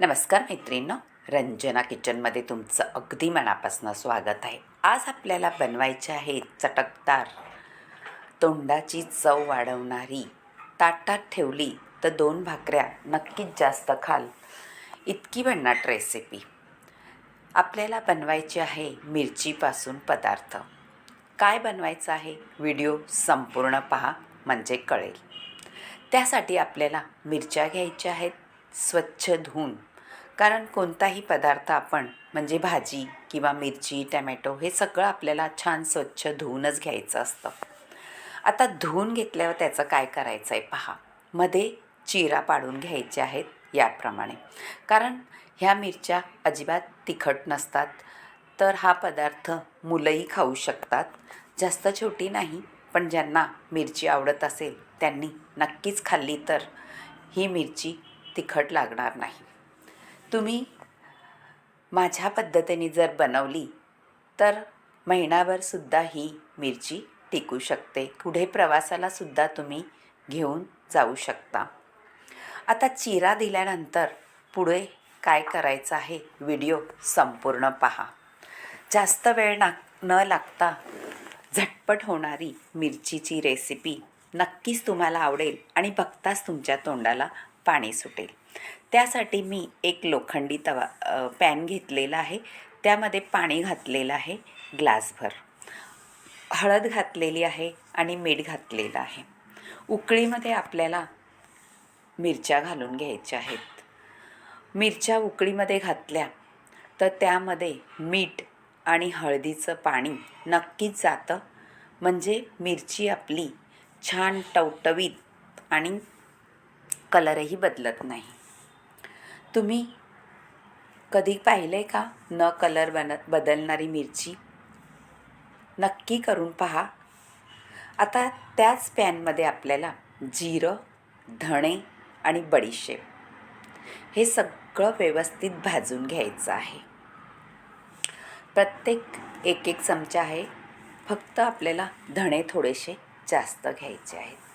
नमस्कार मैत्रिणींनो रंजना किचनमध्ये तुमचं अगदी मनापासून स्वागत आहे. आज आपल्याला बनवायचे आहे चटकदार तोंडाची चव वाढवणारी ताटात ठेवली तर दोन भाकऱ्या नक्कीच जास्त खाल. इतकी भन्नाट रेसिपी आपल्याला बनवायची आहे मिरचीपासून पदार्थ. काय बनवायचं आहे? व्हिडिओ संपूर्ण पहा म्हणजे कळेल. त्यासाठी आपल्याला मिरच्या घ्यायच्या आहेत स्वच्छ धुवून कारण कोणताही पदार्थ आपण म्हणजे भाजी किंवा मिरची टमॅटो हे सगळं आपल्याला छान स्वच्छ धुवूनच घ्यायचं असतं. आता धुवून घेतल्यावर त्याचं काय करायचं आहे पहा. मध्ये चिरा पाडून घ्यायचे आहेत याप्रमाणे. कारण ह्या मिरच्या अजिबात तिखट नसतात तर हा पदार्थ मुलंही खाऊ शकतात. जास्त छोटी नाही पण ज्यांना मिरची आवडत असेल त्यांनी नक्कीच खाल्ली तर. ही मिरची तिखट लागणार नाही. तुम्ही माझ्या पद्धतीने जर बनवली तर महिनाभरसुद्धा ही मिरची टिकू शकते. पुढे प्रवासालासुद्धा तुम्ही घेऊन जाऊ शकता. आता चिरा दिल्यानंतर पुढे काय करायचं आहे? व्हिडिओ संपूर्ण पहा. जास्त वेळ ना न लागता झटपट होणारी मिरचीची रेसिपी नक्कीच तुम्हाला आवडेल आणि बघताच तुमच्या तोंडाला पाणी सुटेल. त्यासाठी मी एक लोखंडी तवा पॅन घेतलेला आहे. त्यामध्ये पाणी घातलेलं आहे ग्लासभर. हळद घातलेली आहे आणि मीठ घातलेलं आहे. उकळीमध्ये आपल्याला मिरच्या घालून घ्यायच्या आहेत. मिरच्या उकळीमध्ये घातल्या तर त्यामध्ये मीठ आणि हळदीचं पाणी नक्कीच जातं. म्हणजे मिरची आपली छान टवटवीत आणि कलरही बदलत नाही. तुम्ही कधी पाहिले का न कलर बन बदलणारी मिरची? नक्की करून पहा. आता त्याच पॅनमध्ये आपल्याला जिरं धणे आणि बडीशेप हे सगळं व्यवस्थित भाजून घ्यायचं आहे. प्रत्येक एक एक चमचा आहे. फक्त आपल्याला धणे थोडेसे जास्त घ्यायचे आहेत.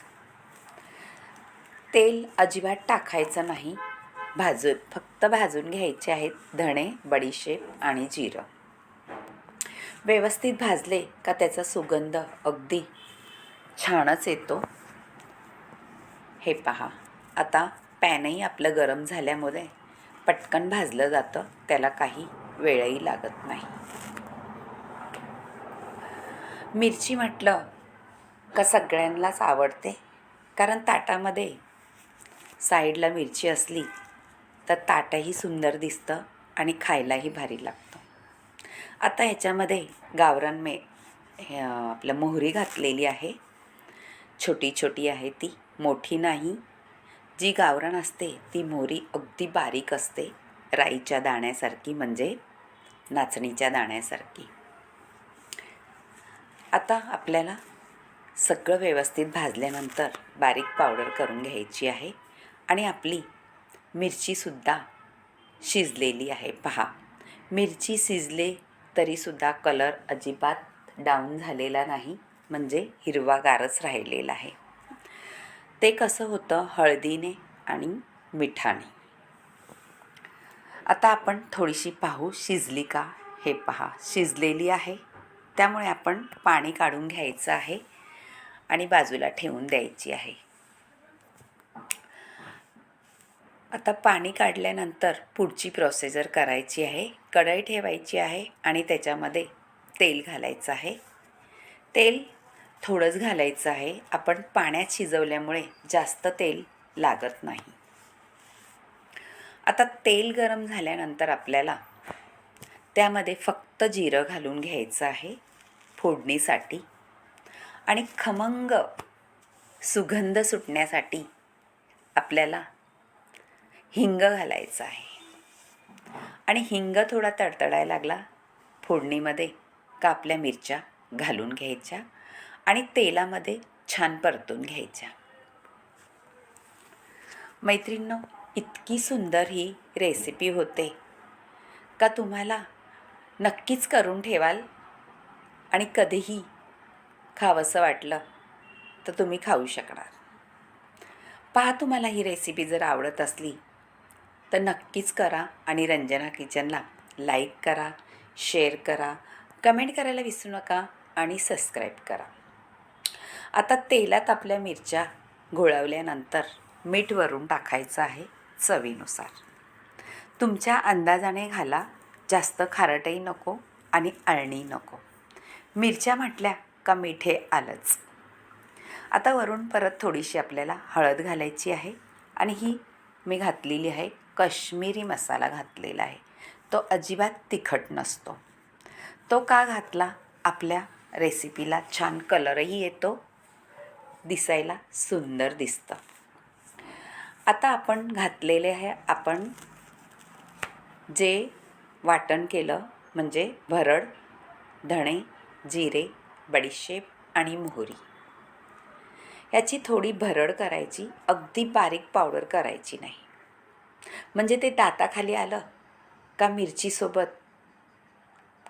तेल अजिबात टाकायचं नाही. भाजून फक्त भाजून घ्यायचे आहेत धणे बडीशेप आणि जिरं. व्यवस्थित भाजले का त्याचा सुगंध अगदी छानच येतो. हे पहा आता पॅनही आपलं गरम झाल्यामुळे पटकन भाजलं जातं त्याला काही वेळही लागत नाही. मिरची म्हटलं का सगळ्यांनाच आवडते कारण ताटामध्ये साईडला मिरची असली तर ताटही सुंदर दिसतं आणि खायलाही भारी लागतं. आता ह्याच्यामध्ये गावरान मे आपलं मोहरी घातलेली आहे. छोटी छोटी आहे ती मोठी नाही. जी गावरान असते ती मोहरी अगदी बारीक असते राईच्या दाण्यासारखी म्हणजे नाचणीच्या दाण्यासारखी. आता आपल्याला सगळं व्यवस्थित भाजल्यानंतर बारीक पावडर करून घ्यायची आहे. आणि आपली मिरचीसुद्धा शिजलेली आहे. पहा मिरची शिजले तरीसुद्धा कलर अजिबात डाऊन झालेला नाही म्हणजे हिरवागारच राहिलेला आहे. ते कसं होतं? हळदीने आणि मिठाने. आता आपण थोडीशी पाहू शिजली का? हे पहा शिजलेली आहे. त्यामुळे आपण पाणी काढून घ्यायचं आहे आणि बाजूला ठेवून द्यायची आहे. आता पाणी काढल्यानंतर पुढची प्रोसिजर करायची आहे कढई ठेवायची आहे आणि त्याच्यामध्ये तेल घालायचं आहे. तेल थोडंच घालायचं आहे. आपण पाण्यात शिजवल्यामुळे जास्त तेल लागत नाही. आता तेल गरम झाल्यानंतर आपल्याला त्यामध्ये फक्त जिरं घालून घ्यायचं आहे फोडणीसाठी आणि खमंग सुगंध सुटण्यासाठी आपल्याला हिंग घालायचं आहे. आणि हिंग थोडा तडतडायला लागला. फोडणीमध्ये कापल्या मिरच्या घालून घ्यायच्या आणि तेलामध्ये छान परतून घ्यायच्या. मैत्रिणींनो इतकी सुंदर ही रेसिपी होते. का तुम्हाला नक्कीच करून ठेवाल? आणि कधीही खावंसं वाटलं तर तुम्ही खाऊ शकणार. पहा तुम्हाला ही रेसिपी जर आवडत असली तर नक्कीच करा आणि रंजना किचनला लाईक करा शेअर करा कमेंट करायला विसरू नका आणि सबस्क्राईब करा. आता तेलात आपल्या मिरच्या घोळवल्यानंतर मीठ वरून टाकायचं आहे चवीनुसार. तुमच्या अंदाजाने घाला जास्त खारटही नको आणि अळणी नको. मिरच्या म्हटल्या का मिठे आलंच. आता वरून परत थोडीशी आपल्याला हळद घालायची आहे आणि ही मी घातलेली आहे कश्मीरी मसाला घातलेला आहे. तो अजिबात तिखट नसतो. तो का घातला? आपल्या रेसिपीला छान कलरही येतो. दिसायला सुंदर दिसतं. आता आपण घातलेले आहे आपण जे वाटण केलं म्हणजे भरड धणे जिरे बडीशेप आणि मोहरी. याची थोडी भरड करायची अगदी बारीक पावडर करायची नाही. म्हणजे ते दाताखाली आलं का मिरचीसोबत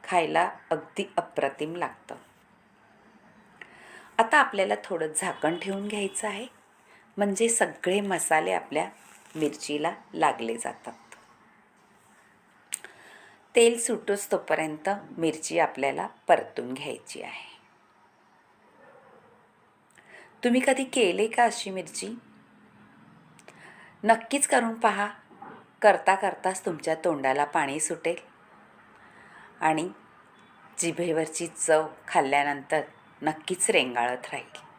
खायला अगदी अप्रतिम लागतं. आता आपल्याला थोडं झाकण ठेवून घ्यायचं आहे. म्हणजे सगळे मसाले आपल्या मिरचीला लागले जातात. तेल सुटोच तोपर्यंत मिरची आपल्याला परतून घ्यायची आहे. तुम्ही कधी केले का अशी मिरची? नक्कीच करून पहा. करता करताच तुमच्या तोंडाला पाणी सुटेल. आणि जिभेवरची चव खाल्ल्यानंतर नक्कीच रेंगाळत राहील.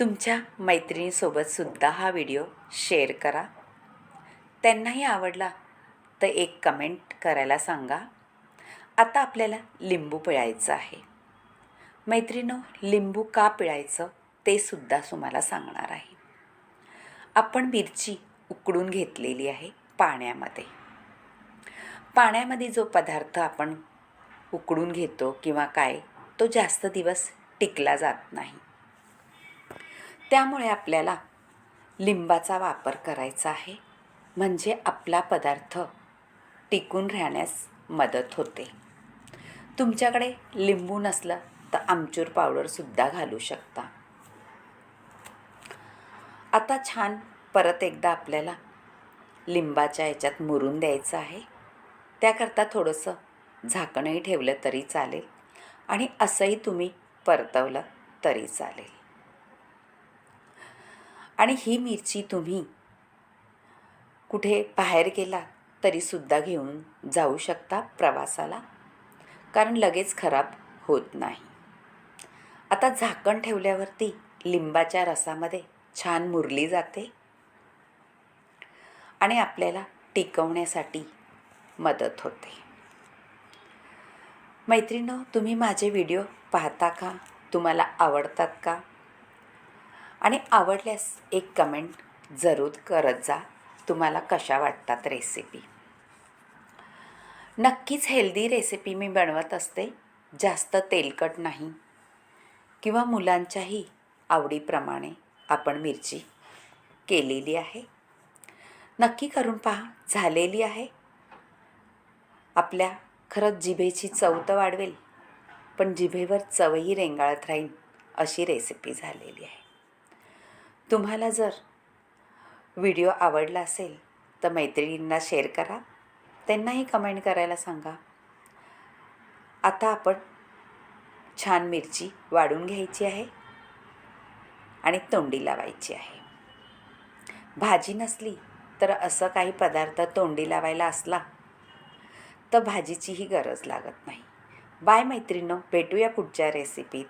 तुमच्या मैत्रिणीसोबत सुद्धा हा व्हिडिओ शेअर करा. त्यांनाही आवडला तर एक कमेंट करायला सांगा. आता आपल्याला लिंबू पिळायचं आहे. मैत्रिणो लिंबू का पिळायचं ते सुद्धा तुम्हाला सांगणार आहे. आपण मिरची उकडून घेतलेली आहे पाण्यामध्ये. पाण्यामध्ये जो पदार्थ आपण उकडून घेतो किंवा काय तो जास्त दिवस टिकला जात नाही. त्यामुळे आपल्याला लिंबाचा वापर करायचा आहे. म्हणजे आपला पदार्थ टिकून राहण्यास मदत होते. तुमच्याकडे लिंबू नसलं तर आमचूर पावडरसुद्धा घालू शकता. आता छान परत एकदा आपल्याला लिंबाच्या याच्यात मुरून द्यायचं आहे. त्याकरता थोडंसं झाकणही ठेवलं तरी चालेल आणि असंही तुम्ही परतवलं तरी चालेल. आणि ही मिरची तुम्ही कुठे बाहेर गेला तरीसुद्धा घेऊन जाऊ शकता प्रवासाला कारण लगेच खराब होत नाही. आता झाकण ठेवल्यावरती लिंबाच्या रसामध्ये छान मुरली जाते. आणि आपल्याला टिकवण्यासाठी मदत होते. मैत्रिणो तुम्ही माझे व्हिडिओ पाहता का? तुम्हाला आवडतात का? आणि आवडल्यास एक कमेंट जरूर करत जा. तुम्हाला कशा वाटतात रेसिपी? नक्कीच हेल्दी रेसिपी मी बनवत असते. जास्त तेलकट नाही. किंवा मुलांच्याही आवडीप्रमाणे आपण मिरची केलेली आहे. नक्की करून पहा झालेली आहे. आपल्या खरंच जिभेची चव तर वाढवेल पण जिभेवर चवही रेंगाळत राहील अशी रेसिपी झालेली आहे. तुम्हाला जर व्हिडिओ आवडला असेल तर मैत्रिणींना शेअर करा. त्यांनाही कमेंट करायला सांगा. आता आपण छान मिरची वाढून घ्यायची आहे आणि तोंडी लावायची आहे. भाजी नसली तर असं काही पदार्थ तोंडी लावायला असला तर भाजीचीही गरज लागत नाही. बाय मैत्रिणो भेटूया पुढच्या रेसिपीत